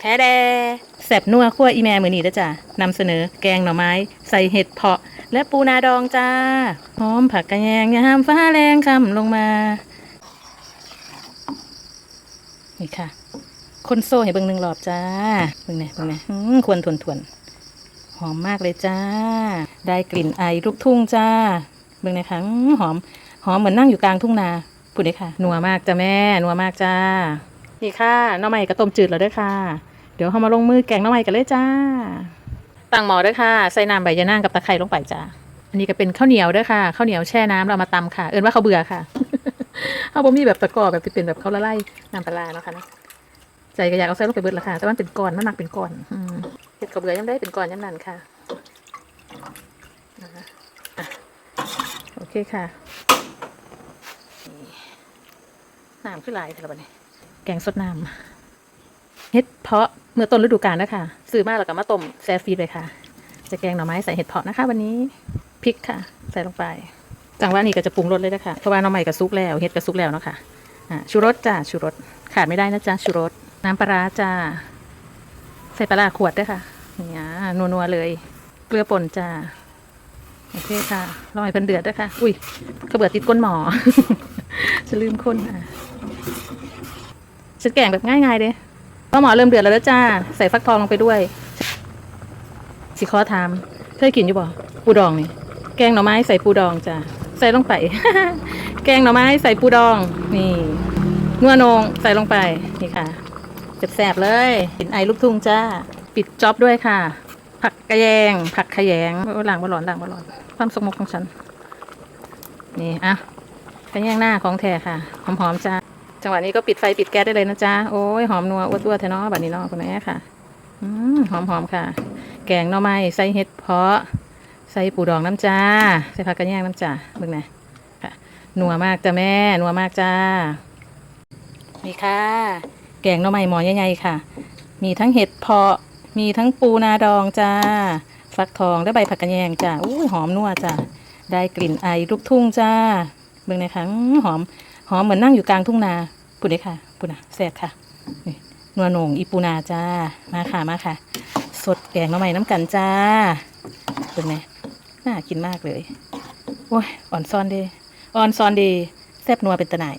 แท้แดแสบนัวขั้วอีแม่มือนีเด้อจ้ะนำเสนอแกงหน่อไม้ ใส่เห็ดเพาะ และปูนาดองจ้าหอมผักกระแยงยามฟ้าแรงคำลงมา นี่ค่ะ คนโซ่ให้เบิ่งหนึ่งรอบจ้าเบิ่งเนี่ยเบิ่งเนี่ยอื้อควรทวนทวนหอมมากเลยจ้า ได้กลิ่นไอลูกทุ่งจ้าเบิ่งเนี่ยค่ะหอม หอมเหมือนนั่งอยู่กลางทุ่งนาพูดเลยค่ะ นัวมากจ้าแม่ นัวมากจ้า นี่ค่ะน้อไม้กระต้มจืดแล้วด้วยค่ะ เดี๋ยวเรามาลงมือแกงน้อไม้กันเลยจ้าตั้งหม้อด้วยค่ะใส่น้ำใบยะนางกับตะไคร้ลงไปจ้าอันนี้ก็เป็นข้าวเหนียวด้วยค่ะข้าวเหนียวแช่น้ำเรามาตำค่ะ เอินว่าเขาเบื่อค่ะเอาบ่มีแบบตะกร้อแบบที่เป็นแบบเขาละลายน้ำปลาเนาะค่ะนะใจก็อยากเอาใส่ลงไปเบิดละค่ะแต่ว่ามันเป็นก้อนมันหนักเป็นก้อนอืมเห็ดข้าเบื่อยังได้เป็นก้อนยังนั่นค่ะโอเคค่ะน้ำขึ้นลายแต่ละบันนี้ แกงสดน้ำเห็ดเพาะเมื่อต้นฤดูกาลนะคะซื้อมาแล้วก็มาต้มแช่ฟรีซเลยค่ะ จะแกงหน่อไม้ใส่เห็ดเพาะนะคะ วันนี้พริกค่ะ ใส่ลงไปจังหวะนี้ก็จะปรุงรสเลยนะคะเพราะว่าหน่อไม้ก็ซุกแล้วเห็ดก็ซุกแล้วเนาะค่ะะชูรสจ้าชูรสขาดไม่ได้นะจ๊ะชูรสน้ำปลาร้าจ้าใส่ปลาร้าขวดด้วยค่ะเนี่ยนัวๆเลย เกลือป่นจ้าโอเคค่ะรอให้เพิ่นเดือดด้วยค่ะ อุ้ยกระเบือติดก้นหมอ จะลืมคนอะ ฉันแกงแบบง่ายๆเด้พอหมอเริ่มเดือดแล้วจ้า ใส่ฟักทองลงไปด้วย สิขอถาม เคยกินอยู่บ่ปูดองนี่ แกงหน่อไม้ใส่ปูดองจ้าใส่ลงไป แกงหน่อไม้ใส่ปูดอง นี่นัวนงใส่ลงไป นี่ค่ะแสบๆเลยกินไอลูกทุ่งจ้า ปิดจ็อบด้วยค่ะ ผักกระแยง ผักขยงโอ้ล้างบอลอนล้างบอลอน ความสมกของฉัน นี่อะกระแยงหน้าของแท้ค่ะ หอมๆจ้า จังหวะนี้ก็ปิดไฟปิดแก๊สได้เลยนะจ๊ะ โอ้ยหอมนัวอ้วนตัวแท้เนาะแบบนี้เนาะคุณแม่ค่ะอหอมหอมๆค่ะ แกงหน่อไม้ใส่เห็ดเพาะ ใส่ปูดองน้ำจ้า ใส่ผักกระแยงน้ำจ้าเบิ่งนะค่ะนัวมากจ้ะแม่นัวมากจ้านี่ค่ะ แกงหน่อไม้หมอใหญ่ๆค่ะ มีทั้งเห็ดเพาะ มีทั้งปูนาดองจ้าฟักทองและใบผักกระแยงจ้าอุ้หอมนัวจ้าได้กลิ่นไอลูกทุ่งจ้าเบิ่งนะคะหอม หอมเหมือนนั่งอยู่กลางทุ่งนาพูดเลยค่ะ ปุณนะแซ่บค่ะนี่นัวโหนงอีปูนาจ้า มาค่ะมาค่ะ สดแกงมาใหม่น้ำกันจ้าเป็นไงน่ากินมากเลย โอ้ยอ่อนซอนเดอ่อนซอนเดแซ่บนัวเป็นตะไนาย